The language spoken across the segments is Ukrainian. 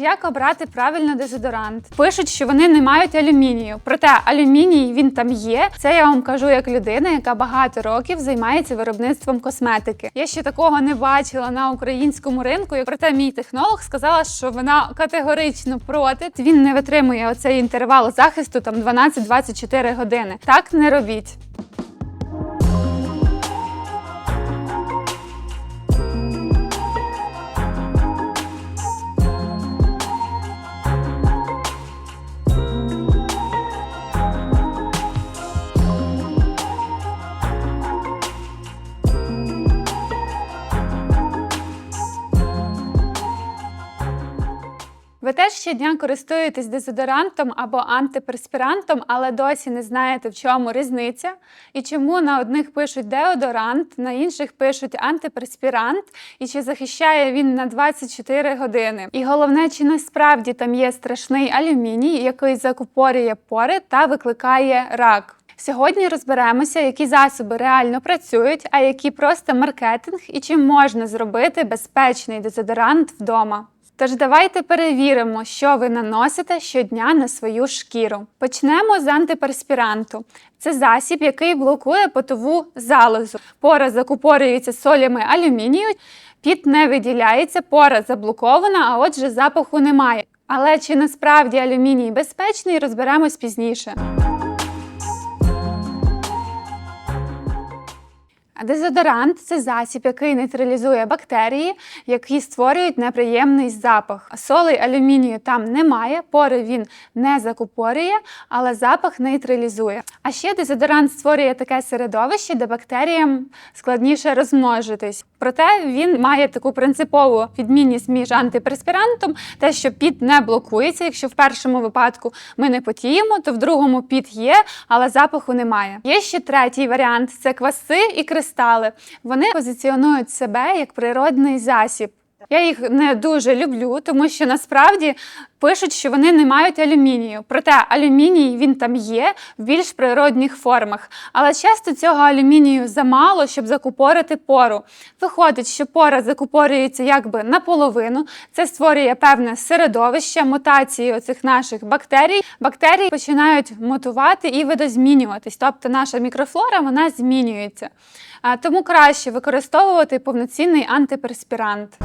Як обрати правильно дезодорант? Пишуть, що вони не мають алюмінію. Проте алюміній він там є. Це я вам кажу як людина, яка багато років займається виробництвом косметики. Я ще такого не бачила на українському ринку. І Проте мій технолог сказала, що вона категорично проти. Він не витримує оцей інтервал захисту там 12-24 години. Так не робіть. Ви теж щодня користуєтесь дезодорантом або антиперспірантом, але досі не знаєте, в чому різниця, і чому на одних пишуть деодорант, на інших пишуть антиперспірант, і чи захищає він на 24 години. І головне, чи насправді там є страшний алюміній, який закупорює пори та викликає рак. Сьогодні розберемося, які засоби реально працюють, а які просто маркетинг і чи можна зробити безпечний дезодорант вдома. Тож давайте перевіримо, що ви наносите щодня на свою шкіру. Почнемо з антиперспіранту. Це засіб, який блокує потову залозу. Пора закупорюється солями алюмінію, піт не виділяється, пора заблокована, а отже, запаху немає. Але чи насправді алюміній безпечний, розберемось пізніше. Дезодорант це засіб, який нейтралізує бактерії, які створюють неприємний запах. Соли алюмінію там немає, пори він не закупорює, але запах нейтралізує. А ще дезодорант створює таке середовище, де бактеріям складніше розмножитись. Проте він має таку принципову відмінність між антиперспірантом, те, що піт не блокується. Якщо в першому випадку ми не потіємо, то в другому піт є, але запаху немає. Є ще третій варіант це кваси і кристали. Вони позиціонують себе як природний засіб. Я їх не дуже люблю, тому що насправді пишуть, що вони не мають алюмінію. Проте алюміній він там є в більш природних формах. Але часто цього алюмінію замало, щоб закупорити пору. Виходить, що пора закупорюється якби наполовину. Це створює певне середовище, мутації оцих наших бактерій. Бактерії починають мутувати і видозмінюватись. Тобто наша мікрофлора вона змінюється. Тому краще використовувати повноцінний антиперспірант.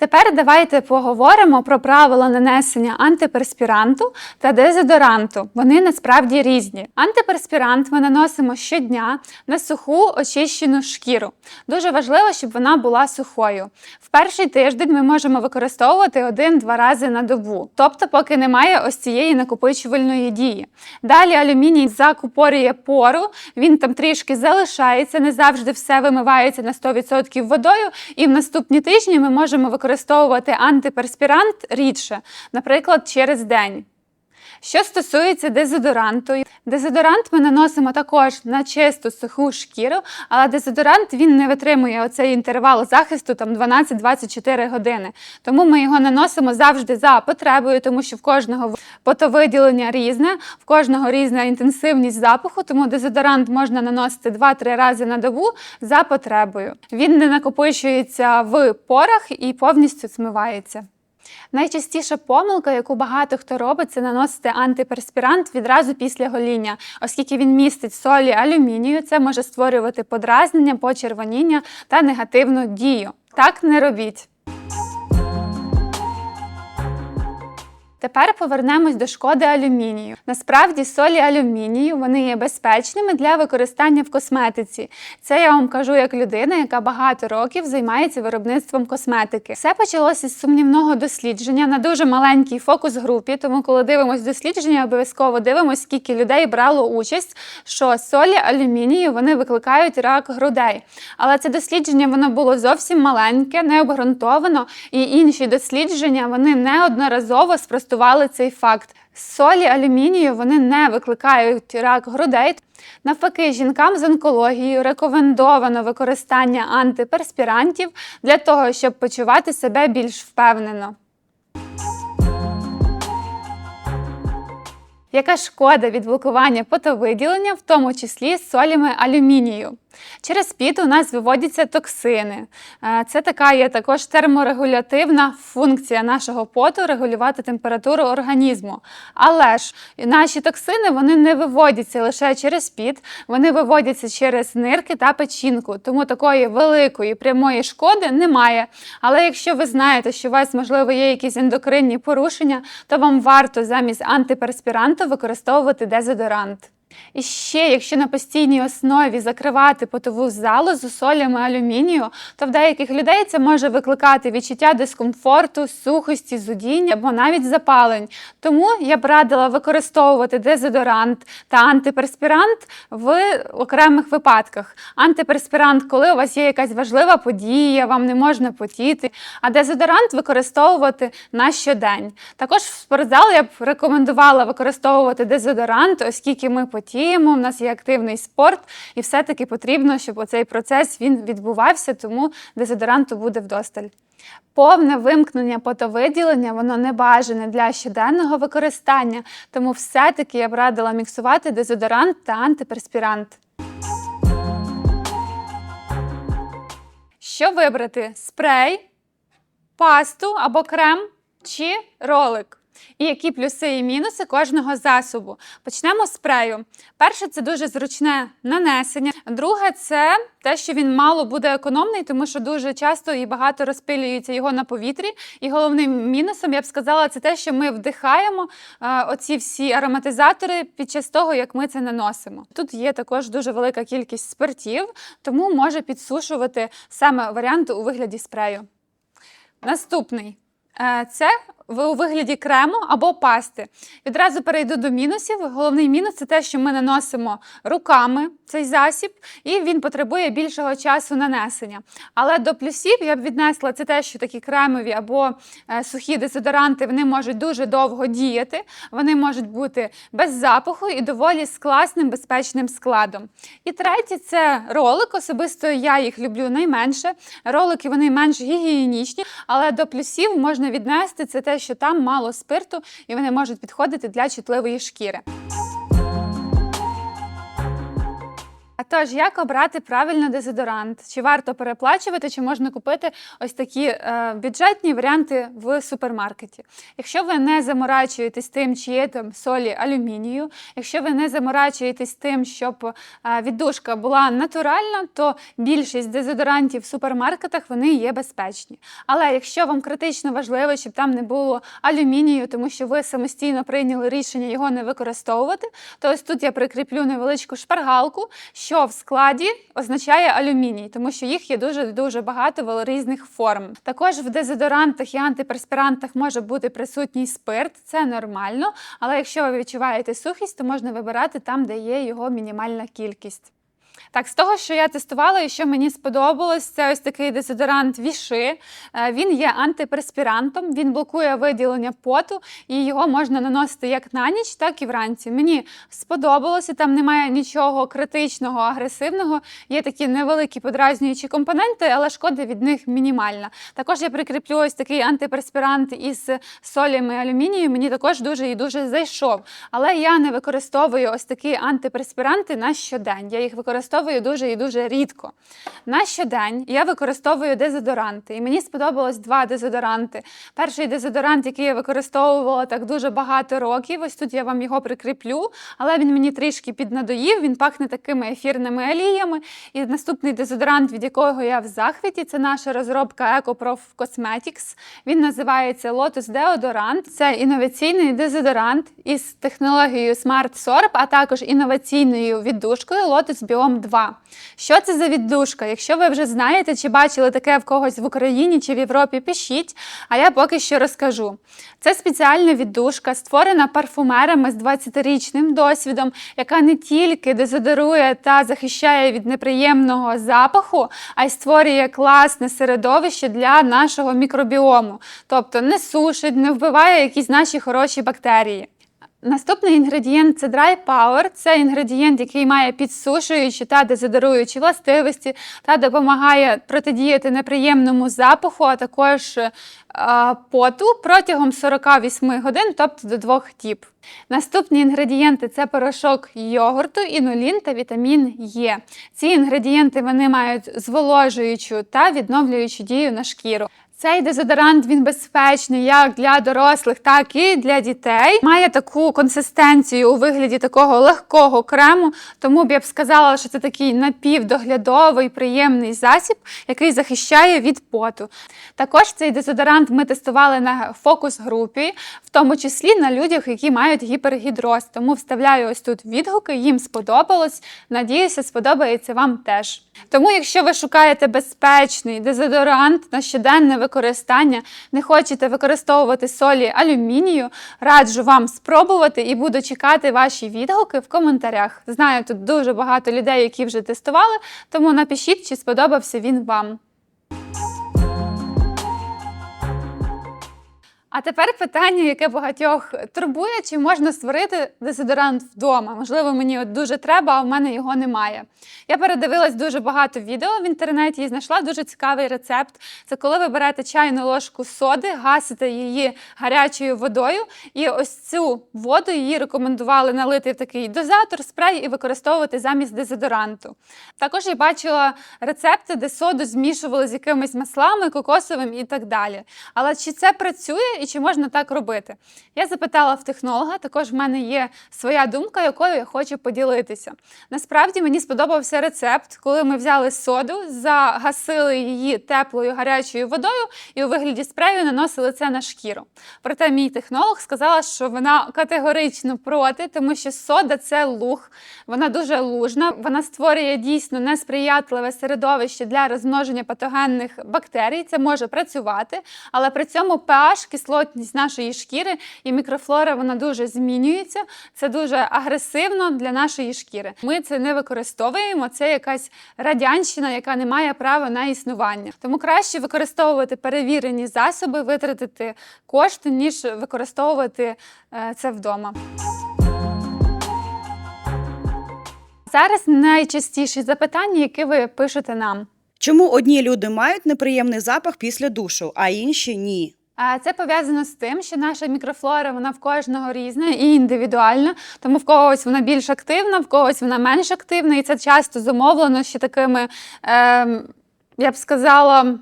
Тепер давайте поговоримо про правила нанесення антиперспіранту та дезодоранту. Вони насправді різні. Антиперспірант ми наносимо щодня на суху очищену шкіру. Дуже важливо, щоб вона була сухою. В перший тиждень ми можемо використовувати один-два рази на добу, тобто, поки немає ось цієї накопичувальної дії. Далі алюміній закупорює пору, він там трішки залишається, не завжди все вимивається на 100% водою, і в наступні тижні ми можемо використовувати використовувати антиперспірант рідше, наприклад, через день. Що стосується дезодоранту, дезодорант ми наносимо також на чисту суху шкіру, але дезодорант він не витримує оцей інтервал захисту там 12-24 години. Тому ми його наносимо завжди за потребою, тому що в кожного потовиділення різне, в кожного різна інтенсивність запаху, тому дезодорант можна наносити 2-3 рази на добу за потребою. Він не накопичується в порах і повністю змивається. Найчастіша помилка, яку багато хто робить, це наносити антиперспірант відразу після гоління, оскільки він містить солі алюмінію, це може створювати подразнення, почервоніння та негативну дію. Так не робіть. Тепер повернемось до шкоди алюмінію. Насправді солі алюмінію вони є безпечними для використання в косметиці. Це я вам кажу як людина, яка багато років займається виробництвом косметики. Все почалося з сумнівного дослідження на дуже маленькій фокус-групі. Тому, коли дивимось дослідження, обов'язково дивимося, скільки людей брало участь, що солі алюмінію вони викликають рак грудей. Але це дослідження воно було зовсім маленьке, не обґрунтовано, і інші дослідження вони неодноразово спростували спростували цей факт. Солі алюмінію вони не викликають рак грудей. Навпаки, жінкам з онкологією рекомендовано використання антиперспірантів для того, щоб почувати себе більш впевнено. Яка шкода від блокування потовиділення, в тому числі з солями алюмінію? Через піт у нас виводяться токсини. Е, Це така є також терморегулятивна функція нашого поту регулювати температуру організму. Але ж наші токсини вони не виводяться лише через піт, вони виводяться через нирки та печінку. Тому такої великої прямої шкоди немає. Але якщо ви знаєте, що у вас можливо є якісь ендокринні порушення, то вам варто замість антиперспіранту використовувати дезодорант. І ще, якщо на постійній основі закривати потову залозу солями алюмінію, то в деяких людей це може викликати відчуття дискомфорту, сухості, зудіння або навіть запалень. Тому я б радила використовувати дезодорант та антиперспірант в окремих випадках. Антиперспірант, коли у вас є якась важлива подія, вам не можна потіти, а дезодорант використовувати на щодень. Також в спортзал я б рекомендувала використовувати дезодорант, оскільки ми потіємо, в нас є активний спорт, і все-таки потрібно, щоб оцей процес він відбувався, тому дезодоранту буде вдосталь. Повне вимкнення потовиділення воно не бажане для щоденного використання, тому все-таки я б радила міксувати дезодорант та антиперспірант. Що вибрати? Спрей, пасту або крем чи ролик? І які плюси і мінуси кожного засобу. Почнемо з спрею. Перше, це дуже зручне нанесення. Друге, це те, що він мало буде економний, тому що дуже часто і багато розпилюється його на повітрі. І головним мінусом, я б сказала, це те, що ми вдихаємо е, оці всі ароматизатори під час того, як ми це наносимо. Тут є також дуже велика кількість спиртів, тому може підсушувати саме варіант у вигляді спрею. Наступний. Е, Це у вигляді крему або пасти. Відразу перейду до мінусів. Головний мінус це те, що ми наносимо руками цей засіб, і він потребує більшого часу нанесення. Але до плюсів я б віднесла це те, що такі кремові або е, сухі дезодоранти вони можуть дуже довго діяти, вони можуть бути без запаху і доволі з класним безпечним складом. І третє це ролик. Особисто я їх люблю найменше. Ролики вони менш гігієнічні, але до плюсів можна віднести це те, що там мало спирту і вони можуть підходити для чутливої шкіри. А тож, як обрати правильно дезодорант? Чи варто переплачувати, чи можна купити ось такі е, бюджетні варіанти в супермаркеті? Якщо ви не заморачуєтесь тим, чи є там солі алюмінію, якщо ви не заморачуєтесь тим, щоб е, віддушка була натуральна, то більшість дезодорантів в супермаркетах вони є безпечні. Але якщо вам критично важливо, щоб там не було алюмінію, тому що ви самостійно прийняли рішення його не використовувати, то ось тут я прикріплю невеличку шпаргалку, що в складі означає алюміній, тому що їх є дуже дуже багато різних форм. Також в дезодорантах і антиперспірантах може бути присутній спирт, це нормально. Але якщо ви відчуваєте сухість, то можна вибирати там, де є його мінімальна кількість. Так, з того, що я тестувала і що мені сподобалось, це ось такий дезодорант Віши. Е, Він є антиперспірантом, він блокує виділення поту, і його можна наносити як на ніч, так і вранці. Мені сподобалося, там немає нічого критичного, агресивного. Є такі невеликі подразнюючі компоненти, але шкода від них мінімальна. Також я прикріплю ось такий антиперспірант із солями алюмінію. Мені також дуже і дуже зайшов. Але я не використовую ось такі антиперспіранти на щодень. Я їх використовую дуже і дуже рідко. На щодень я використовую дезодоранти, і мені сподобалось два дезодоранти. Перший дезодорант, який я використовувала так дуже багато років. Ось тут я вам його прикріплю, але він мені трішки піднадоїв. Він пахне такими ефірними оліями. І наступний дезодорант, від якого я в захваті, це наша розробка EcoProf Cosmetics. Він називається Lotus Deodorant. Це інноваційний дезодорант із технологією Smart Sorb, а також інноваційною віддушкою Lotus Biome 2. Що це за віддушка? Якщо ви вже знаєте чи бачили таке в когось в Україні чи в Європі, пишіть, а я поки що розкажу. Це спеціальна віддушка, створена парфумерами з 20-річним досвідом, яка не тільки дезодорує та захищає від неприємного запаху, а й створює класне середовище для нашого мікробіому. Тобто не сушить, не вбиває якісь наші хороші бактерії. Наступний інгредієнт це Dry Power. Це інгредієнт, який має підсушуючі та дезодоруючі властивості та допомагає протидіяти неприємному запаху, а також е, поту протягом 48 годин, тобто до двох діб. Наступні інгредієнти це порошок йогурту, інулін та вітамін Е. Ці інгредієнти вони мають зволожуючу та відновлюючу дію на шкіру. Цей дезодорант він безпечний як для дорослих, так і для дітей. Має таку консистенцію у вигляді такого легкого крему, тому б я б сказала, що це такий напівдоглядовий приємний засіб, який захищає від поту. Також цей дезодорант ми тестували на фокус-групі, в тому числі на людях, які мають гіпергідроз. Тому вставляю ось тут відгуки, їм сподобалось. Надіюся, сподобається вам теж. Тому, якщо ви шукаєте безпечний дезодорант на щоденне використання, не хочете використовувати солі алюмінію, раджу вам спробувати і буду чекати ваші відгуки в коментарях. Знаю, тут дуже багато людей, які вже тестували, тому напишіть, чи сподобався він вам. А тепер питання, яке багатьох турбує, чи можна створити дезодорант вдома? Можливо, мені от дуже треба, а в мене його немає. Я передивилась дуже багато відео в інтернеті і знайшла дуже цікавий рецепт. Це коли ви берете чайну ложку соди, гасите її гарячою водою, і ось цю воду її рекомендували налити в такий дозатор, спрей і використовувати замість дезодоранту. Також я бачила рецепти, де соду змішували з якимись маслами, кокосовим і так далі. Але чи це працює? І чи можна так робити? Я запитала в технолога, також в мене є своя думка, якою я хочу поділитися. Насправді мені сподобався рецепт, коли ми взяли соду, загасили її теплою гарячою водою і у вигляді спрею наносили це на шкіру. Проте мій технолог сказала, що вона категорично проти, тому що сода це луг, вона дуже лужна, вона створює дійсно несприятливе середовище для розмноження патогенних бактерій. Це може працювати, але при цьому pH, кислотність нашої шкіри і мікрофлора вона дуже змінюється. Це дуже агресивно для нашої шкіри. Ми це не використовуємо. Це якась радянщина, яка не має права на існування. Тому краще використовувати перевірені засоби, витратити кошти, ніж використовувати е, це вдома. Зараз найчастіші запитання, які ви пишете нам. Чому одні люди мають неприємний запах після душу, а інші ні? А Це пов'язано з тим, що наша мікрофлора вона в кожного різна і індивідуальна, тому в когось вона більш активна, в когось вона менш активна, і це часто зумовлено ще такими, е, я б сказала.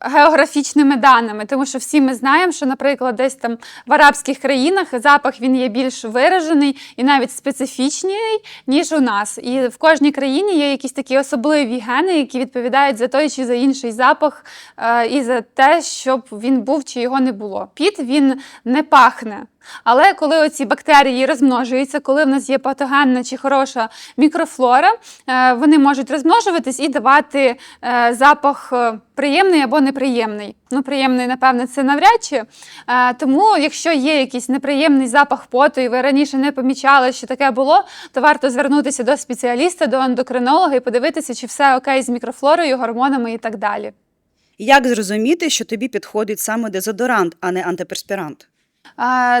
Географічними даними, тому що всі ми знаємо, що, наприклад, десь там в арабських країнах запах він є більш виражений і навіть специфічніший, ніж у нас. І в кожній країні є якісь такі особливі гени, які відповідають за той чи за інший запах, е, і за те, щоб він був чи його не було. Піт він не пахне. Але коли оці бактерії розмножуються, коли в нас є патогенна чи хороша мікрофлора, е, вони можуть розмножуватись і давати е, запах е, приємний або неприємний. Ну, приємний, напевне, це навряд чи. Тому, якщо є якийсь неприємний запах поту, і ви раніше не помічали, що таке було, то варто звернутися до спеціаліста, до ендокринолога і подивитися, чи все окей з мікрофлорою, гормонами і так далі. Як зрозуміти, що тобі підходить саме дезодорант, а не антиперспірант?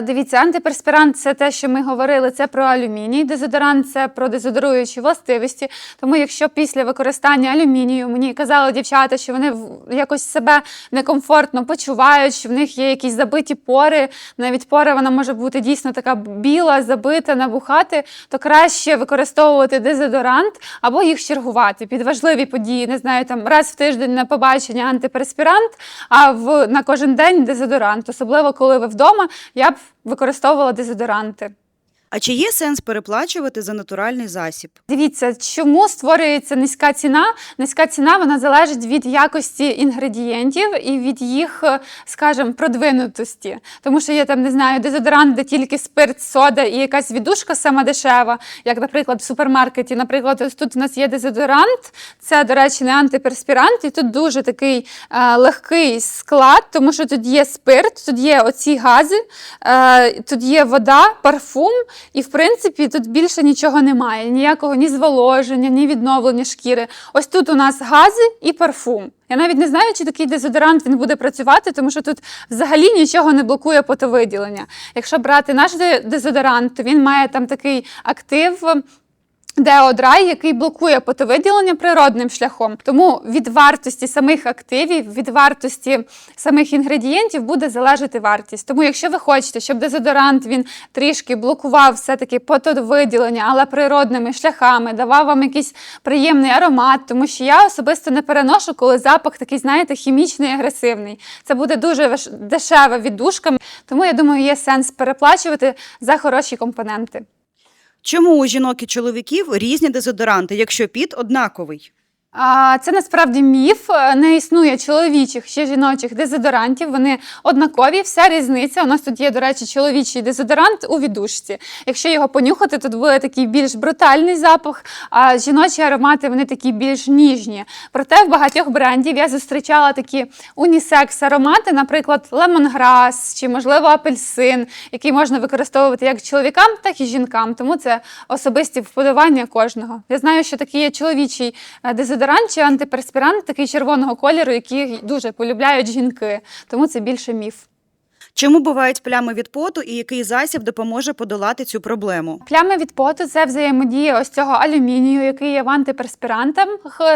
Дивіться, антиперспірант це те, що ми говорили, це про алюміній. Дезодорант це про дезодоруючі властивості. Тому, якщо після використання алюмінію мені казали дівчата, що вони якось себе некомфортно почувають, що в них є якісь забиті пори, навіть пора вона може бути дійсно така біла, забита, набухати, то краще використовувати дезодорант або їх чергувати під важливі події. Не знаю, там раз в тиждень на побачення антиперспірант, а в на кожен день дезодорант, особливо коли ви вдома я б використовувала дезодоранти. А чи є сенс переплачувати за натуральний засіб? Дивіться, чому створюється низька ціна? Низька ціна вона залежить від якості інгредієнтів і від їх, е, скажімо, продвинутості. Тому що є там, не знаю, дезодорант, де тільки спирт, сода і якась відушка сама дешева, як, наприклад, в супермаркеті. Наприклад, ось тут у нас є дезодорант, це, до речі, не антиперспірант, і тут дуже такий е, легкий склад, тому що тут є спирт, тут є оці гази, е, тут є вода, парфум. І в принципі тут більше нічого немає. Ніякого ні зволоження, ні відновлення шкіри. Ось тут у нас гази і парфум. Я навіть не знаю, чи такий дезодорант він буде працювати, тому що тут взагалі нічого не блокує потовиділення. Якщо брати наш дезодорант, то він має там такий актив. Деодрай, який блокує потовиділення природним шляхом. Тому від вартості самих активів, від вартості самих інгредієнтів буде залежати вартість. Тому, якщо ви хочете, щоб дезодорант він трішки блокував все-таки потовиділення, але природними шляхами, давав вам якийсь приємний аромат, тому що я особисто не переношу, коли запах такий, знаєте, хімічний, агресивний. Це буде дуже дешева віддушка, тому я думаю, є сенс переплачувати за хороші компоненти. Чому у жінок і чоловіків різні дезодоранти, якщо піт однаковий? Це насправді міф. Е, Не існує чоловічих чи жіночих дезодорантів. Вони однакові. Вся різниця. У нас тут є, до речі, чоловічий дезодорант у віддушці. Якщо його понюхати, тут буде такий більш брутальний запах. А жіночі аромати вони такі більш ніжні. Проте в багатьох брендів я зустрічала такі унісекс аромати, наприклад, лемонграс чи, можливо, апельсин, який можна використовувати як чоловікам, так і жінкам. Тому це особисті вподобання кожного. Я знаю, що такий є чоловічий е, дезодорант чи антиперспірант, такий червоного кольору, який дуже полюбляють жінки. Тому це більше міф. Чому бувають плями від поту і який засіб допоможе подолати цю проблему? Плями від поту це взаємодія ось цього алюмінію, який є в антиперспірантах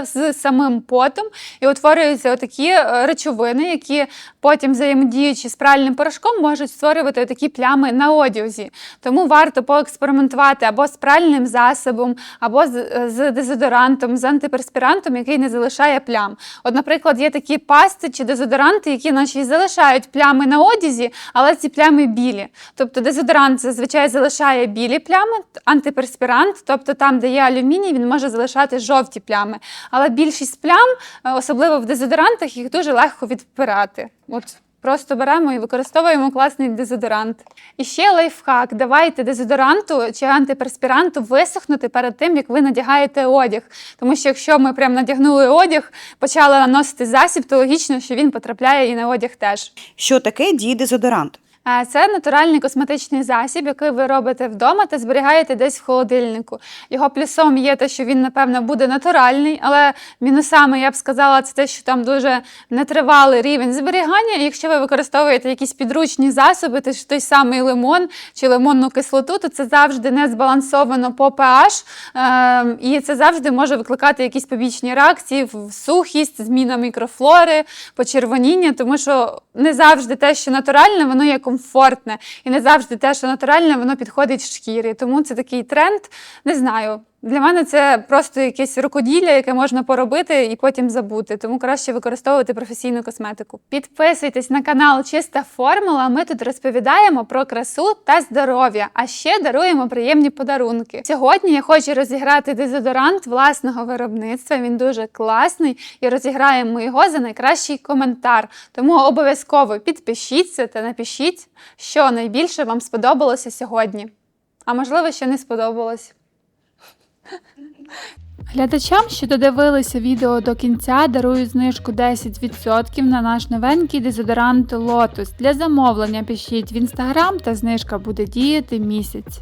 з самим потом, і утворюються такі речовини, які потім, взаємодіючи з пральним порошком, можуть створювати такі плями на одязі. Тому варто поекспериментувати або з пральним засобом, або з, з дезодорантом, з антиперспірантом, який не залишає плям. От, наприклад, є такі пасти чи дезодоранти, які й залишають плями на одязі, але ці плями білі. Тобто дезодорант зазвичай залишає білі плями, антиперспірант, тобто там, де є алюміній, він може залишати жовті плями. Але більшість плям, е, особливо в дезодорантах, їх дуже легко відпирати. От Просто беремо і використовуємо класний дезодорант. І ще лайфхак: давайте дезодоранту чи антиперспіранту висохнути перед тим, як ви надягаєте одяг. Тому що якщо ми прям надягнули одяг, почали наносити засіб, то логічно, що він потрапляє і на одяг теж. Що таке дієдезодорант? Е, Це натуральний косметичний засіб, який ви робите вдома та зберігаєте десь в холодильнику. Його плюсом є те, що він, напевно, буде натуральний, але мінусами я б сказала, це те, що там дуже нетривалий рівень зберігання. Якщо ви використовуєте якісь підручні засоби, то той самий лимон чи лимонну кислоту, то це завжди не збалансовано по pH, е, і це завжди може викликати якісь побічні реакції, в- сухість, зміна мікрофлори, почервоніння, тому що не завжди те, що натуральне, воно є комфортне, і не завжди те, що натуральне, воно підходить шкірі. Тому це такий тренд. Не знаю. Для мене це просто якесь рукоділля, яке можна поробити і потім забути. Тому краще використовувати професійну косметику. Підписуйтесь на канал Чиста Формула. Ми тут розповідаємо про красу та здоров'я, а ще даруємо приємні подарунки. Сьогодні я хочу розіграти дезодорант власного виробництва. Він дуже класний і розіграємо його за найкращий коментар. Тому обов'язково підпишіться та напишіть, що найбільше вам сподобалося сьогодні. А можливо, ще не сподобалось. Глядачам, що додивилися відео до кінця, дарую знижку 10% на наш новенький дезодорант Lotus. Для замовлення пишіть в інстаграм та знижка буде діяти місяць.